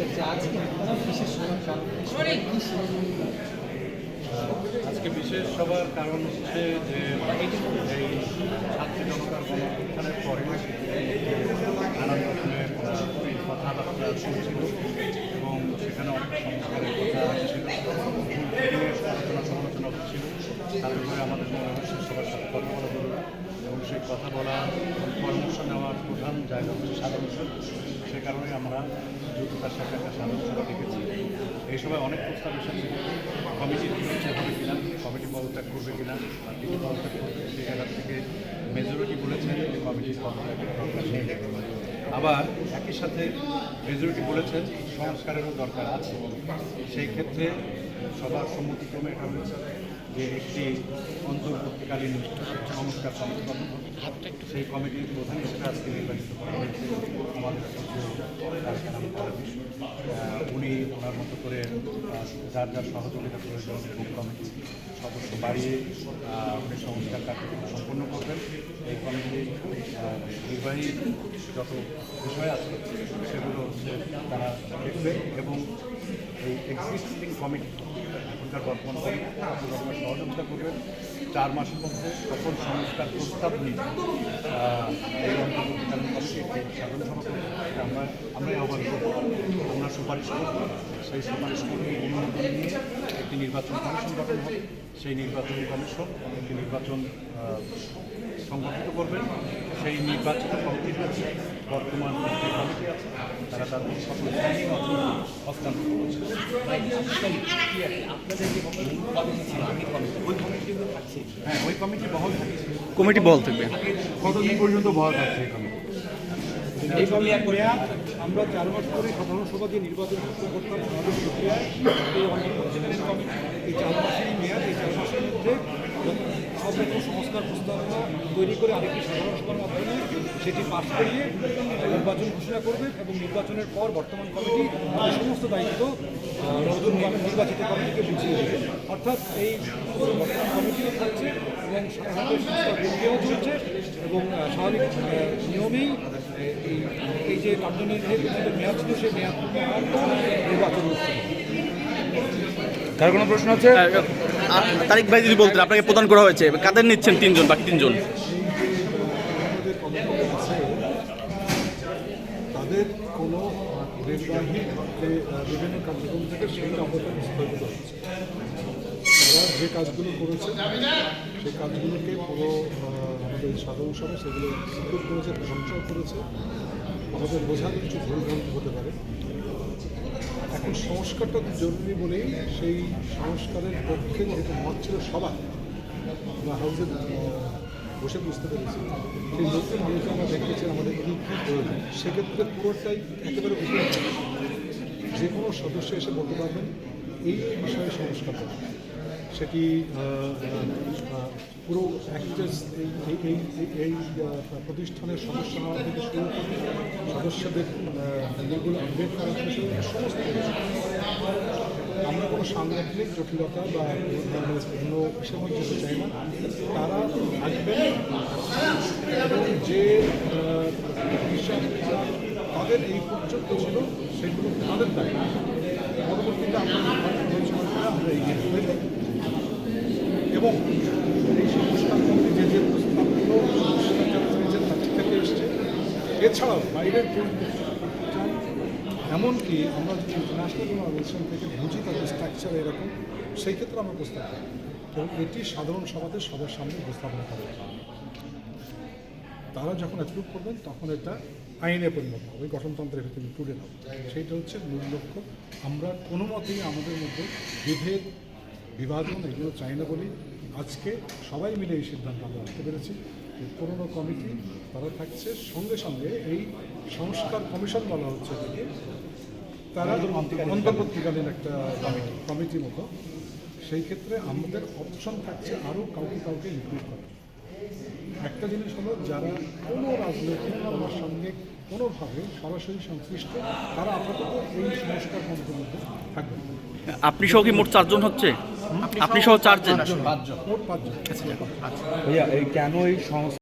যে আজকে বিশেষ সবার কারণ হচ্ছে যে এই ছাত্র জনতার গণঅভ্যুত্থানের পরে নানান রকমের কথাবার্তা শুনছিল এবং সেখানে অনেক সংস্কারের কথা ছিল। আলোচনা সমালোচনা হচ্ছিল। তাতে করে আমাদের মনে হচ্ছে সবার সাথে কথা বলা এবং সেই কথা বলা পরামর্শ নেওয়ার প্রধান জায়গা হচ্ছে সাধারণ সে কারণে আমরা দ্রুততার সাথে একটা সাধারণ ডেকেছি এই সময় অনেক প্রস্তাব এসেছে কমিটি হচ্ছে হবে কিনা, কমিটি পদত্যাগ করবে কিনা তিনি পদত্যাগ করবে সেই জায়গা থেকে মেজরিটি বলেছেন যে কমিটির পদত্যাগের আবার একই সাথে মেজরিটি বলেছেন সংস্কারেরও দরকার আছে। সেই ক্ষেত্রে সবার সম্মতিক্রমে এটা হয়েছে যে একটি অন্তর্বর্তীকালীন সংস্কার কমিটি গঠন। সেই কমিটির প্রধান হিসেবে আজকে নির্বাচিত করা হয়েছে আমাদের উনি ওনার মতো করে যার যার সহযোগিতা প্রয়োজন এবং কমিটি সদস্য বাড়িয়ে উনি সংস্কার কার্যক্রম সম্পন্ন করবেন। এই কমিটি নির্বাহী যত বিষয় আছে, সেগুলো হচ্ছে তারা দেখবে এবং এক্সিস্টিং কমিটি এখনকার বর্তমান কমিটি আপনার সহযোগিতা করবেন। চার মাসের মধ্যে সকল সংস্কার প্রস্তাব নিয়ে এই অন্তর্বর্তীকালীন কমিটি একটি সাধারণ সভা করবে আমরা আমরা আবার করব। আমরা সুপারিশ করব। সেই অনুমোদন নিয়ে একটি নির্বাচন কমিশন গঠন হবে সেই নির্বাচনী কমিশন একটি নির্বাচন সংগঠিত করবেন সেই নির্বাচিত কমিটির কাছে বর্তমান যে কমিটি আছে। তারা তাদের সকল হস্তান্তর করছে। হ্যাঁ ওই কমিটি বহাল থাকছে। কমিটি বল থাকবে। কতদিন পর্যন্ত বহাল থাকছে এই কমিটি। এই কমিটি মেয়াদ আমরা চার মাস করে সাধারণ সভা দিয়ে নির্বাচন করতাম, আমাদের প্রক্রিয়ায় এই এই চার মাসেরই মেয়াদ, এই চার মাসের মধ্যে সব রকম সংস্কার প্রস্তাবনা তৈরি করে আরেকটি সাধারণ সভার মাধ্যমে সেটি পাশ করিয়ে নির্বাচন ঘোষণা করবে এবং নির্বাচনের পর বর্তমান কমিটি সমস্ত দায়িত্ব নতুন নির্বাচিত কমিটিকে বুঝিয়ে দেবে। অর্থাৎ এই বর্তমান কমিটিও থাকছে এবং চলছে এবং স্বাভাবিক নিয়মেই এই যে কার্যনির্বাহী যে মেয়াদ ছিল সেই মেয়াদ নির্বাচন হচ্ছে। কার কোনো প্রশ্ন আছে? তারিক ভাই যদি বলতেন আপনাকে প্রদান করা হয়েছে কাদের নিচ্ছেন তিনজন বাকি তিনজন? তাদের কোনো নির্বাহী বিভিন্ন কার্যক্রম থেকে সেই অবদান স্থগিত হচ্ছে তারা যে কাজগুলো করেছে, সেই কাজগুলোকে পুরো আমাদের সাধারণ সভা সেগুলো স্বীকৃত করেছে প্রশংসাও করেছে। আমাদের বোঝার কিছু ভুলভ্রান্তি হতে পারে। এখন সংস্কারটা জরুরি বলেই সেই সংস্কারের পক্ষে যেহেতু মত ছিল সবার, আমরা হাউসে বসে বুঝতে পেরেছি। সেই নতুন আলোচনা আমরা দেখেছি আমাদের কী কী প্রয়োজন সেক্ষেত্রে পুরোটাই একেবারে যে কোনো সদস্য এসে বলতে পারবেন, এই বিষয়ে সংস্কার সেটি পুরো এই, এই- প্রতিষ্ঠানের সদস্য হওয়া থেকে শুরু সদস্যদের যেগুলো আপডেট করা সমস্ত আমরা কোনো সাংগঠনিক জটিলতা বা অন্য মধ্যে যেতে চাই না। তারা আসবেন যে হিসাব তাদের এই পর্যন্ত ছিল সেগুলো তাদের দায়িত্ব। পরবর্তীতে আমরা আমরা এগিয়ে এবং এই সংস্কার যে যে প্রস্তাবগুলো তার থেকে এসছে। এছাড়াও বাইরের এমনকি আমরা যদি ইন্টারন্যাশনাল কোনো থেকে বুঝি তাদের স্ট্রাকচার এরকম, সেই ক্ষেত্রে আমরা প্রস্তাব করি এবং এটি সাধারণ সভাতে সবার সামনে উপস্থাপনা করা তারা যখন অ্যাপ্রুভ করবেন, তখন এটা আইনে পরিণত হবে, গঠনতন্ত্রের ভিতরে ইনক্লুডেড হবে। সেইটা হচ্ছে মূল লক্ষ্য। আমরা কোনো মতেই আমাদের মধ্যে বিভেদ, বিভাজন, এগুলো চাই না বলি আজকে সবাই মিলে এই সিদ্ধান্ত আমরা নিতে পেরেছি যে পুরনো কমিটি তারা থাকছে সঙ্গে সঙ্গে এই সংস্কার কমিশন বলা হচ্ছে এটাকে তারা অন্তর্বর্তীকালীন একটা কমিটি কমিটি মতো। সেই ক্ষেত্রে আমাদের অপশন থাকছে আরও কাউকে কাউকে ইনক্লুড করা একটা জিনিস হলো যারা কোনো রাজনৈতিক দলের সঙ্গে কোনোভাবে সরাসরি সংশ্লিষ্ট তারা আপাতত এই সংস্কার কমিটির মধ্যে থাকবে। আপনি সহ কি মোট চারজন হচ্ছে? আপনি সহ চারজন। পাঁচজন। ভাইয়া এই কেন এই সংস্থা